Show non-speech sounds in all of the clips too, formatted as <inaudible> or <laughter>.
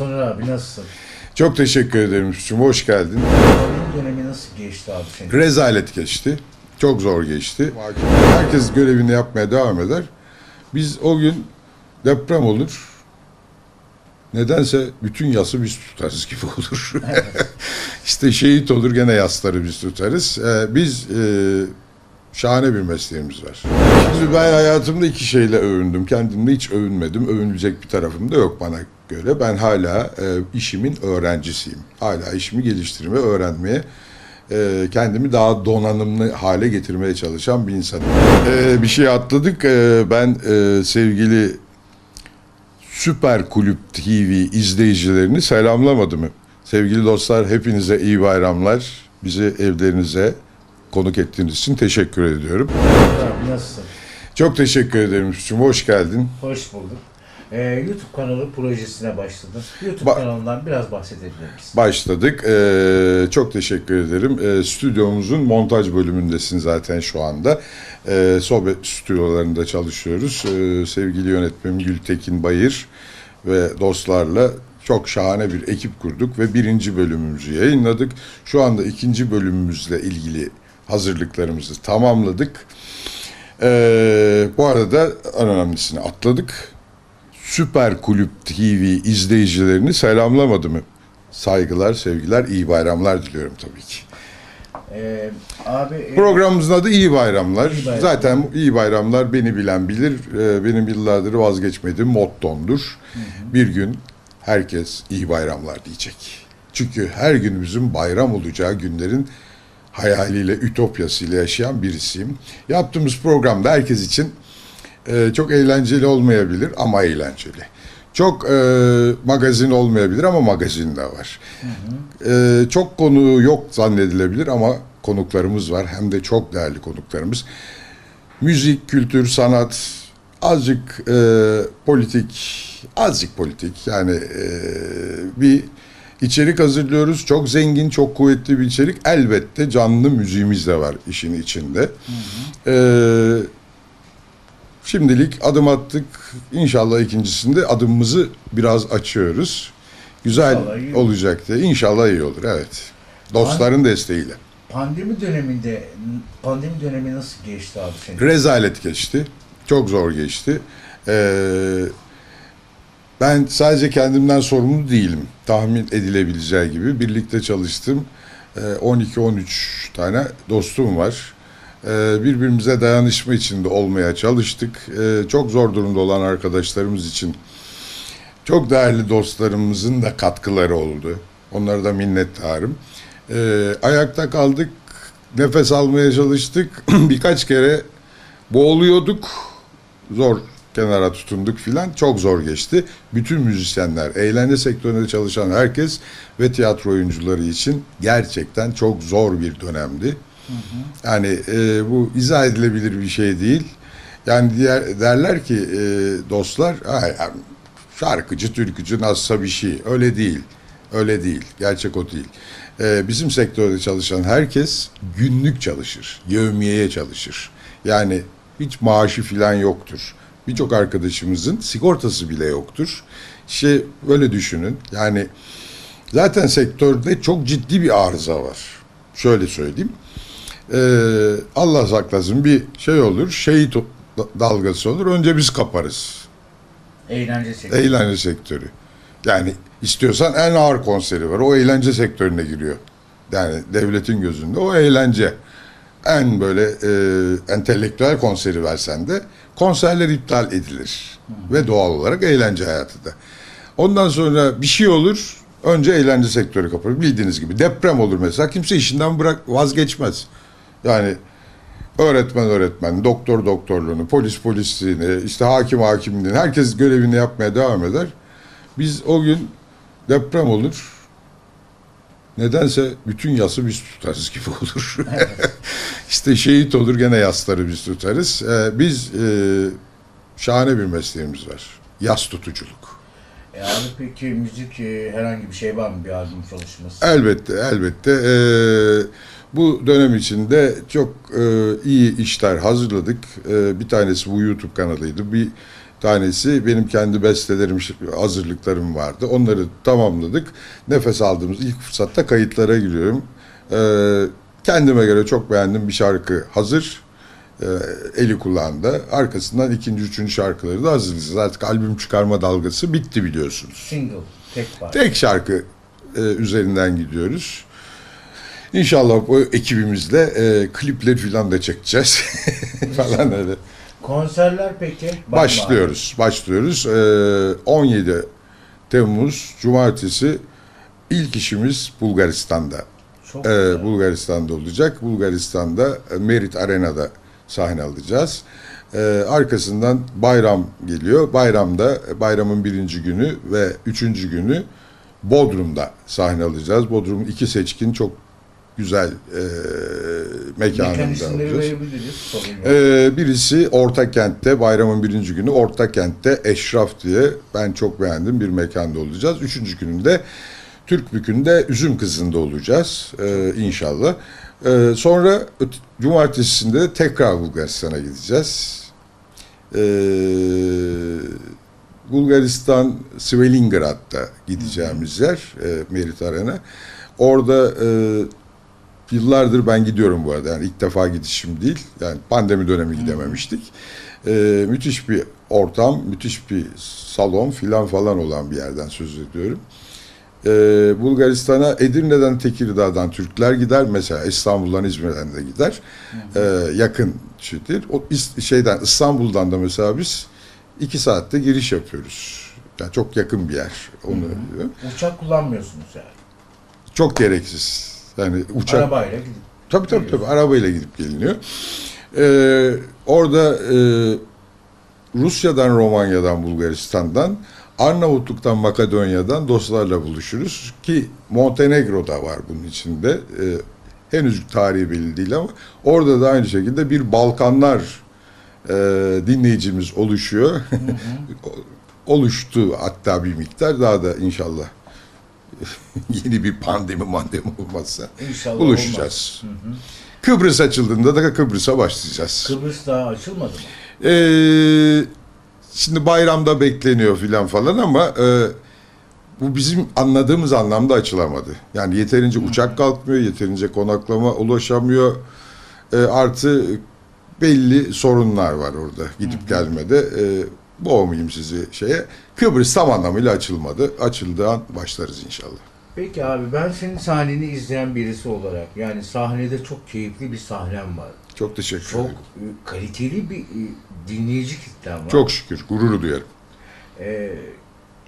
Soner abi nasılsın? Çok teşekkür ederim Üstüm. Hoş geldin. Pandemi dönemi nasıl geçti abi senin? Rezalet geçti. Çok zor geçti. Herkes görevini yapmaya devam eder. Biz o gün deprem olur. Nedense bütün yası biz tutarız gibi olur. <laughs> işte şehit olur gene yasları biz tutarız. Ee, biz e, şahane bir mesleğimiz var. Şimdi ben hayatımda iki şeyle övündüm. Kendimde hiç övünmedim. Övünülecek bir tarafım da yok bana göre. Ben hala e, işimin öğrencisiyim. Hala işimi geliştirmeye, öğrenmeye e, kendimi daha donanımlı hale getirmeye çalışan bir insanım. E, bir şey atladık. E, ben e, sevgili Süper Kulüp TV izleyicilerini selamlamadım. Sevgili dostlar hepinize iyi bayramlar. Bizi evlerinize konuk ettiğiniz için teşekkür ediyorum. Abi nasılsın? Çok teşekkür ederim Üstüm. Hoş geldin. Hoş bulduk. Ee, YouTube kanalı projesine başladın. YouTube Ba- kanalından biraz bahsedebilir misin? Başladık. Ee, çok teşekkür ederim. Ee, stüdyomuzun montaj bölümündesin zaten şu anda. Ee, sohbet stüdyolarında çalışıyoruz. Ee, sevgili yönetmenim Gültekin Bayır ve dostlarla çok şahane bir ekip kurduk ve birinci bölümümüzü yayınladık. Şu anda ikinci bölümümüzle ilgili hazırlıklarımızı tamamladık. Ee, bu arada en önemlisini atladık. Süper Kulüp TV izleyicilerini selamlamadım. Saygılar, sevgiler, iyi bayramlar diliyorum tabii ki. Ee, abi e, Programımızın adı İyi Bayramlar. İyi Bayramlar. Zaten iyi bayramlar beni bilen bilir. Ee, Benim yıllardır vazgeçmediğim mottomdur. Bir gün herkes iyi bayramlar diyecek. Çünkü her günümüzün bayram olacağı günlerin hayaliyle, ütopyasıyla yaşayan birisiyim. Yaptığımız programda herkes için e, çok eğlenceli olmayabilir ama eğlenceli. Çok e, magazin olmayabilir ama magazin de var. E, çok konu yok zannedilebilir ama konuklarımız var. Hem de çok değerli konuklarımız. Müzik, kültür, sanat, azıcık e, politik, azıcık politik. Yani e, bir içerik hazırlıyoruz. Çok zengin, çok kuvvetli bir içerik. Elbette canlı müziğimiz de var işin içinde. E, Şimdilik adım attık. İnşallah ikincisinde adımımızı biraz açıyoruz. Güzel İnşallah iyi olur. olacak diye. İnşallah iyi olur. Evet. Dostların desteğiyle. pandemi döneminde pandemi dönemi nasıl geçti abi senin? Rezalet geçti. Çok zor geçti. Ee, ben sadece kendimden sorumlu değilim. Tahmin edilebileceği gibi. Birlikte çalıştım. Ee, 12-13 tane dostum var. Ee, birbirimize dayanışma içinde olmaya çalıştık. Ee, çok zor durumda olan arkadaşlarımız için çok değerli dostlarımızın da katkıları oldu. Onlara da minnettarım. Ee, ayakta kaldık, nefes almaya çalıştık. <clears throat> Birkaç kere boğuluyorduk. Zor kenara tutunduk filan. Çok zor geçti. Bütün müzisyenler, eğlence sektöründe çalışan herkes ve tiyatro oyuncuları için gerçekten çok zor bir dönemdi. Yani e, bu izah edilebilir bir şey değil. Yani diğer derler ki e, dostlar "Ay, yani şarkıcı, türkücü nasılsa bir şey. Öyle değil. Öyle değil. Gerçek o değil. E, bizim sektörde çalışan herkes günlük çalışır. Yevmiyeye çalışır. Yani hiç maaşı filan yoktur. Birçok arkadaşımızın sigortası bile yoktur. İşte böyle düşünün. Yani zaten sektörde çok ciddi bir arıza var. Şöyle söyleyeyim. Ee, Allah saklasın bir şey olur, şehit dalgası olur. Önce biz kaparız. Eğlence sektörü. Eğlence sektörü. Yani istiyorsan en ağır konseri var. O eğlence sektörüne giriyor. Yani devletin gözünde o eğlence. En böyle e, entelektüel konseri versen de konserler iptal edilir. Ve doğal olarak eğlence hayatı da. Ondan sonra bir şey olur. Önce eğlence sektörü kapanır. Bildiğiniz gibi deprem olur mesela. Kimse işinden bırak vazgeçmez. Yani öğretmen öğretmen, doktor doktorluğunu, polis polisliğini, işte hakim hakimliğini, herkes görevini yapmaya devam eder. Biz o gün deprem olur. Nedense bütün yası biz tutarız gibi olur. <laughs> işte şehit olur gene yasları biz tutarız. Ee, biz e, şahane bir mesleğimiz var. Yas tutuculuk. E abi peki müzik e, herhangi bir şey var mı bir albüm çalışması? Elbette, elbette. Ee, bu dönem içinde çok e, iyi işler hazırladık. Ee, bir tanesi bu YouTube kanalıydı. Bir tanesi benim kendi bestelerim, hazırlıklarım vardı. Onları tamamladık. Nefes aldığımız ilk fırsatta kayıtlara giriyorum. Ee, kendime göre çok beğendiğim bir şarkı hazır. Ee, eli kulağında. Arkasından ikinci, üçüncü şarkıları da hazırlayacağız. Artık albüm çıkarma dalgası bitti biliyorsunuz. Single, tek var. Tek şarkı e, üzerinden gidiyoruz. İnşallah bu ekibimizle e, klipleri falan da çekeceğiz. <laughs> falan öyle. Konserler peki? Abi? Başlıyoruz. Başlıyoruz. E, 17 Temmuz Cumartesi ilk işimiz Bulgaristan'da. Çok E, güzel. Bulgaristan'da olacak. Bulgaristan'da e, Merit Arena'da sahne alacağız. E, arkasından bayram geliyor. Bayramda e, bayramın birinci günü ve üçüncü günü Bodrum'da sahne alacağız. Bodrum'un iki seçkin çok güzel e, Mekan mekanında olacağız. Ee, birisi Ortakent'te bayramın birinci günü Ortakent'te Eşraf diye ben çok beğendim bir mekanda olacağız. Üçüncü gününde Türkbükü'nde Üzüm Kızı'nda olacağız ee, inşallah. Ee, sonra cumartesinde de tekrar Bulgaristan'a gideceğiz. Ee, Bulgaristan Svelingrad'da gideceğimiz yer e, Merit Arena. Orada e, Yıllardır ben gidiyorum bu arada. Yani ilk defa gidişim değil. Yani pandemi dönemi gidememiştik. Ee, müthiş bir ortam, müthiş bir salon filan falan olan bir yerden söz ediyorum. Ee, Bulgaristan'a Edirne'den Tekirdağ'dan Türkler gider. Mesela İstanbul'dan İzmir'den de gider. Ee, yakın şeydir. O şeyden İstanbul'dan da mesela biz iki saatte giriş yapıyoruz. Yani çok yakın bir yer. Onu diyor. Uçak kullanmıyorsunuz yani. Çok gereksiz. Yani uçak Arabayla gidip. Tabii tabii tabii arabayla gidip geliniyor. Ee, orada e, Rusya'dan, Romanya'dan, Bulgaristan'dan, Arnavutluk'tan, Makedonya'dan dostlarla buluşuruz ki Montenegro da var bunun içinde. Ee, henüz tarihi belli değil ama orada da aynı şekilde bir Balkanlar e, dinleyicimiz oluşuyor. <laughs> Oluştu hatta bir miktar daha da inşallah <laughs> yeni bir pandemi mandemi olmazsa İnşallah buluşacağız. olmaz. Hı hı. Kıbrıs açıldığında da Kıbrıs'a başlayacağız. Kıbrıs daha açılmadı mı? Ee, şimdi bayramda bekleniyor filan falan ama e, bu bizim anladığımız anlamda açılamadı. Yani yeterince uçak kalkmıyor, yeterince konaklama ulaşamıyor. E, artı belli sorunlar var orada gidip gelmede. E, boğmayayım sizi şeye. Kıbrıs tam anlamıyla açılmadı. Açıldığı an başlarız inşallah. Peki abi ben senin sahneni izleyen birisi olarak yani sahnede çok keyifli bir sahnem var. Çok teşekkür Çok ederim. e, kaliteli bir e, dinleyici kitlen var. Çok şükür, gurur duyarım. E,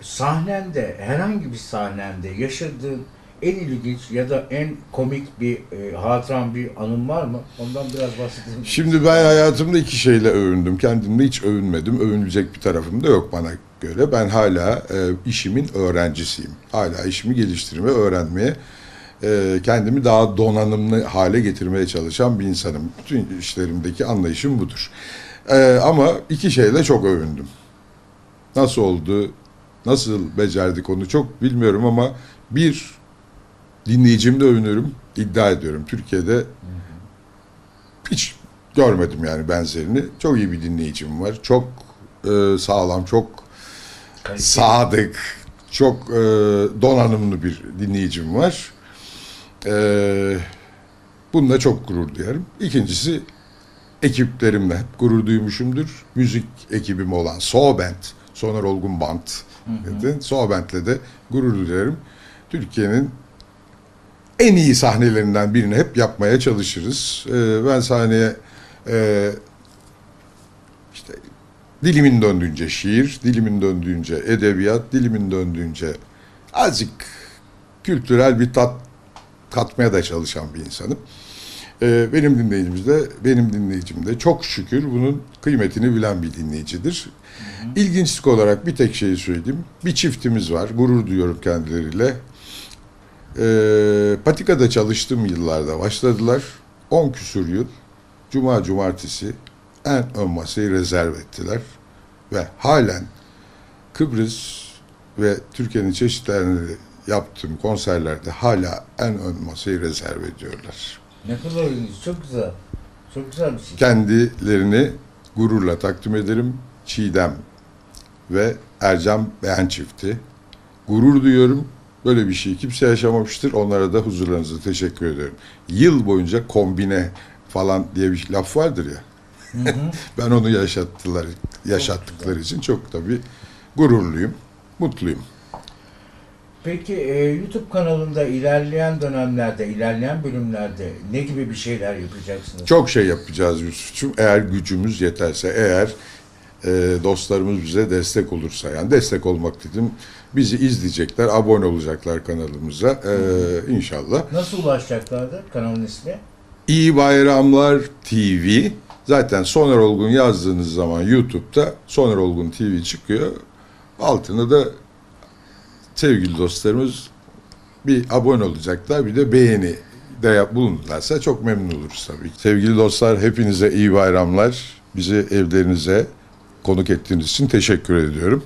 sahnende herhangi bir sahnende yaşadığın en ilginç ya da en komik bir e, hatıran bir anın var mı? Ondan biraz bahsedelim. Şimdi ben hayatımda iki şeyle övündüm. Kendimde hiç övünmedim. Övünülecek bir tarafım da yok bana göre. Ben hala e, işimin öğrencisiyim. Hala işimi geliştirmeye, öğrenmeye, e, kendimi daha donanımlı hale getirmeye çalışan bir insanım. Bütün işlerimdeki anlayışım budur. E, ama iki şeyle çok övündüm. Nasıl oldu, nasıl becerdik onu çok bilmiyorum ama bir dinleyicimde övünürüm, iddia ediyorum. Türkiye'de hiç görmedim yani benzerini. Çok iyi bir dinleyicim var. Çok e, sağlam, çok Kaliteli. sadık, çok e, donanımlı bir dinleyicim var. E, bununla çok gurur duyarım. İkincisi ekiplerimle hep gurur duymuşumdur. Müzik ekibim olan So Band, Soner Olgun Band. So Band'le de gurur duyarım. Türkiye'nin en iyi sahnelerinden birini hep yapmaya çalışırız. Ee, ben sahneye e, işte dilimin döndüğünce şiir, dilimin döndüğünce edebiyat, dilimin döndüğünce azıcık kültürel bir tat katmaya da çalışan bir insanım. Ee, benim dinleyicimiz de, benim dinleyicim de çok şükür bunun kıymetini bilen bir dinleyicidir. İlginçlik olarak bir tek şeyi söyleyeyim. Bir çiftimiz var, gurur duyuyorum kendileriyle. Ee, Patika'da çalıştığım yıllarda başladılar. 10 küsur yıl Cuma Cumartesi en ön masayı rezerv ettiler. Ve halen Kıbrıs ve Türkiye'nin çeşitli yerlerinde yaptığım konserlerde hala en ön masayı rezerv ediyorlar. Ne kadar ilginç. Çok güzel. Çok güzel bir şey. Kendilerini gururla takdim ederim. Çiğdem ve Ercan Beğen çifti. Gurur duyuyorum. Böyle bir şey kimse yaşamamıştır. Onlara da huzurlarınızda teşekkür ediyorum. Yıl boyunca kombine falan diye bir laf vardır ya. <laughs> ben onu yaşattılar, yaşattıkları için çok tabii gururluyum, mutluyum. Peki e, YouTube kanalında ilerleyen dönemlerde, ilerleyen bölümlerde ne gibi bir şeyler yapacaksınız? Çok şey yapacağız Yusuf'cum. Eğer gücümüz yeterse, eğer e, dostlarımız bize destek olursa. Yani destek olmak dedim. Bizi izleyecekler, abone olacaklar kanalımıza. E, inşallah. Nasıl ulaşacaklardı kanalın ismi? İyi Bayramlar TV. Zaten Soner Olgun yazdığınız zaman YouTube'da Soner Olgun TV çıkıyor. Altına da sevgili dostlarımız bir abone olacaklar. Bir de beğeni de bulunurlarsa çok memnun oluruz tabii. Sevgili dostlar hepinize iyi bayramlar. Bizi evlerinize konuk ettiğiniz için teşekkür ediyorum.